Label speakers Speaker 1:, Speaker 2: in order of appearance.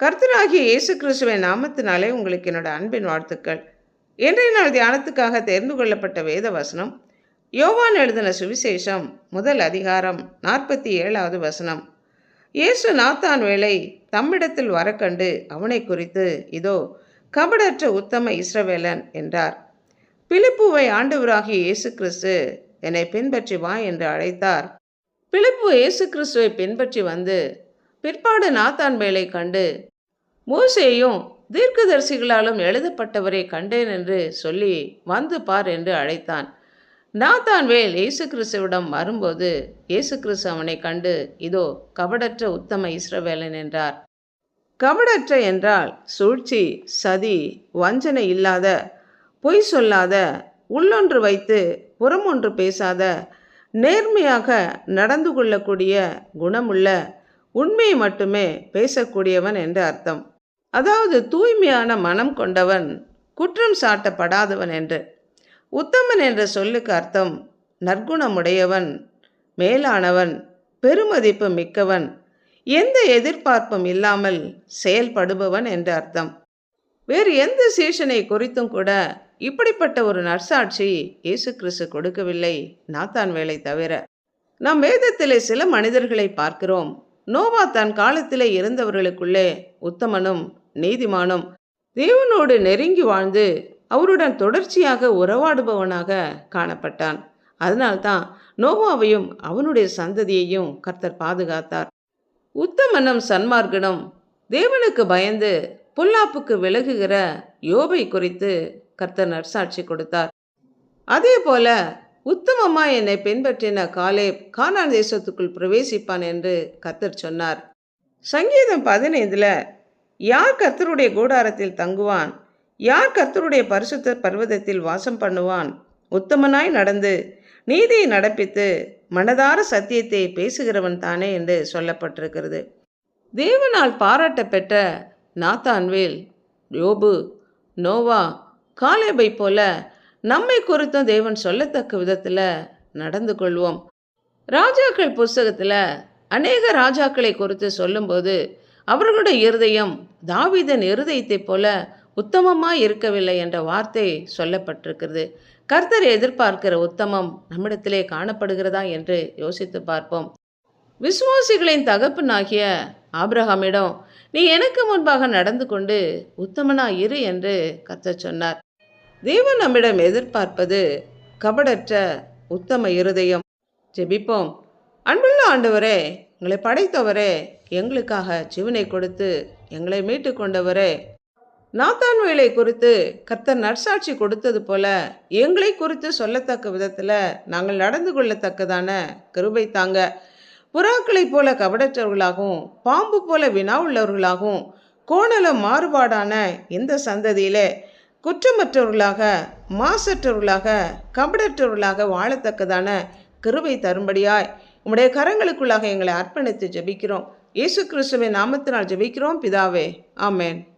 Speaker 1: கர்த்தராகிய இயேசு கிறிஸ்துவின் நாமத்தினாலே உங்களுக்கு என்னோட அன்பின் வாழ்த்துக்கள். இன்றைய நாள் தியானத்துக்காக தெரிந்து கொள்ளப்பட்ட வேத வசனம் யோவான் எழுதின சுவிசேஷம் முதல் அதிகாரம் நாற்பத்தி ஏழாவது வசனம். இயேசு நாத்தான் வேலை தம்மிடத்தில் வரக்கண்டு அவனை குறித்து இதோ கபடற்ற உத்தம இஸ்ரவேலன் என்றார். பிலிப்புவை ஆண்டவராகிய இயேசு கிறிஸ்து என்னை பின்பற்றி வா என்று அழைத்தார். பிலிப்பு இயேசு கிறிஸ்துவை பின்பற்றி வந்து பிற்பாடு நாத்தான் வேலை கண்டு மோசேயும் தீர்க்கதரிசிகளாலும் எழுதப்பட்டவரை கண்டேன் என்று சொல்லி வந்து பார் என்று அழைத்தான். நாத்தான் வேல் இயேசு கிறிஸ்துவிடம் வரும்போது இயேசு கிறிஸ்து அவனை கண்டு இதோ கபடற்ற உத்தம இஸ்ரவேலன் என்றார். கபடற்ற என்றால் சூழ்ச்சி சதி வஞ்சனை இல்லாத பொய் சொல்லாத உள்ளொன்று வைத்து புறமொன்று பேசாத நேர்மையாக நடந்து கொள்ளக்கூடிய குணமுள்ள உண்மையை மட்டுமே பேசக்கூடியவன் என்று அர்த்தம். அதாவது தூய்மையான மனம் கொண்டவன் குற்றம் சாட்டப்படாதவன் என்று. உத்தமன் என்ற சொல்லுக்கு அர்த்தம் நற்குணமுடையவன் மேலானவன் பெருமதிப்பு மிக்கவன் எந்த எதிர்பார்ப்பும் இல்லாமல் செயல்படுபவன் என்று அர்த்தம். வேறு எந்த சீசனை குறித்தும் கூட இப்படிப்பட்ட ஒரு நற்சாட்சி இயேசு கிறிஸ்து கொடுக்கவில்லை. நாத்தான் வேலை தவிர. நாம் வேதத்திலே சில மனிதர்களை பார்க்கிறோம். நோவா தன் காலத்திலே இருந்தவர்களுக்குள்ளே உத்தமனும் நீதிமானும் தேவனோடு நெருங்கி வாழ்ந்து அவருடன் தொடர்ச்சியாக உறவாடுபவனாக காணப்பட்டான். அதனால்தான் நோவாவையும் அவனுடைய சந்ததியையும் கர்த்தர் பாதுகாத்தார். உத்தமனும் சன்மார்க்கனும் தேவனுக்கு பயந்து பொல்லாப்புக்கு விலகுகிற யோபை குறித்து கர்த்தர் நற்சாட்சி கொடுத்தார். அதே போல உத்தமமாக என்னை பின்பற்றின காலே கானான் தேசத்துக்குள் பிரவேசிப்பான் என்று கத்தர் சொன்னார். சங்கீதம் பதினைந்தில் யார் கர்த்தருடைய கூடாரத்தில் தங்குவான்? யார் கர்த்தருடைய பரிசுத்த பர்வதத்தில் வாசம் பண்ணுவான்? உத்தமனாய் நடந்து நீதியை நடப்பித்து மனதார சத்தியத்தை பேசுகிறவன் தானே என்று சொல்லப்பட்டிருக்கிறது. தேவனால் பாராட்ட பெற்ற நாத்தான்வேல் யோபு நோவா காலேபை போல நம்மை குறித்தும் தேவன் சொல்லத்தக்க விதத்தில் நடந்து கொள்வோம். ராஜாக்கள் புஸ்தகத்தில் அநேக ராஜாக்களை குறித்து சொல்லும்போது அவர்களுடைய இருதயம் தாவிதன் இருதயத்தைப் போல உத்தமமாக இருக்கவில்லை என்ற வார்த்தை சொல்லப்பட்டிருக்கிறது. கர்த்தர் எதிர்பார்க்கிற உத்தமம் நம்மிடத்திலே காணப்படுகிறதா என்று யோசித்து பார்ப்போம். விசுவாசிகளின் தகப்பனாகிய ஆப்ரஹாமிடம் நீ எனக்கு முன்பாக நடந்து கொண்டு உத்தமனா இரு என்று கர்த்தர் சொன்னார். தேவன் நம்மிடம் எதிர்பார்ப்பது கபடற்ற உத்தம இருதயம். ஜெபிப்போம். அன்புள்ள ஆண்டவரே எங்களை படைத்தவரே எங்களுக்காக ஜீவனை கொடுத்து எங்களை மீட்டு கொண்டவரே. நாத்தான் வேலை குறித்து கர்த்தர் நற்சாட்சி கொடுத்தது போல எங்களை குறித்து சொல்லத்தக்க விதத்தில் நாங்கள் நடந்து கொள்ளத்தக்கதான கிருபை தாங்க. புறாக்களைப் போல கபடற்றவர்களாகவும் பாம்பு போல வினா உள்ளவர்களாகவும் கோணல மாறுபாடான இந்த சந்ததியிலே குற்றமற்றவர்களாக மாசற்றவர்களாக கபடற்றவர்களாக வாழத்தக்கதான கிருவை தரும்படியாய் உம்முடைய கரங்களுக்குள்ளாக எங்களை அர்ப்பணித்து ஜெபிக்கிறோம். இயேசு கிறிஸ்துவின் நாமத்தினால் ஜெபிக்கிறோம். பிதாவே ஆமேன்.